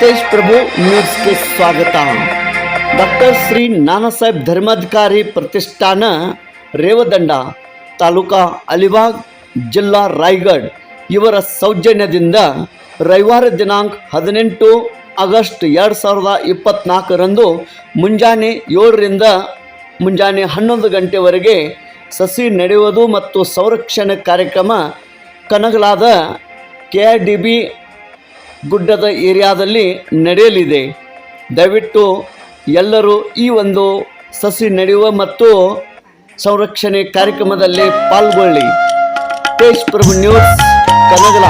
ತೇಜ್ ಪ್ರಭು ನ್ಯೂಸ್ಗೆ ಸ್ವಾಗತ. ಡಾಕ್ಟರ್ ಶ್ರೀ ನಾನಾ ಸಾಹೇಬ್ ಧರ್ಮಾಧಿಕಾರಿ ಪ್ರತಿಷ್ಠಾನ ರೇವದಂಡ, ತಾಲೂಕಾ ಅಲಿಬಾಗ್, ಜಿಲ್ಲಾ ರಾಯಗಢ್ ಇವರ ಸೌಜನ್ಯದಿಂದ ರವಿವಾರ ದಿನಾಂಕ ಹದಿನೆಂಟು ಆಗಸ್ಟ್ ಎರಡು ಸಾವಿರದ ಇಪ್ಪತ್ತ್ನಾಲ್ಕರಂದು ಮುಂಜಾನೆ ಏಳರಿಂದ ಮುಂಜಾನೆ ಹನ್ನೊಂದು ಗಂಟೆವರೆಗೆ ಸಸಿ ನಡೆಯುವುದು ಮತ್ತು ಸಂರಕ್ಷಣೆ ಕಾರ್ಯಕ್ರಮ ಕನಗಲಾದ ಕೆ ಆರ್ ಡಿ ಬಿ ಗುಡ್ಡದ ಏರಿಯಾದಲ್ಲಿ ನಡೆಯಲಿದೆ. ದಯವಿಟ್ಟು ಎಲ್ಲರೂ ಈ ಒಂದು ಸಸಿ ನಡೆಯುವ ಮತ್ತು ಸಂರಕ್ಷಣೆ ಕಾರ್ಯಕ್ರಮದಲ್ಲಿ ಪಾಲ್ಗೊಳ್ಳಿ. ತೇಜ್ ಪ್ರಭು ನ್ಯೂಸ್ ಕನಗಲ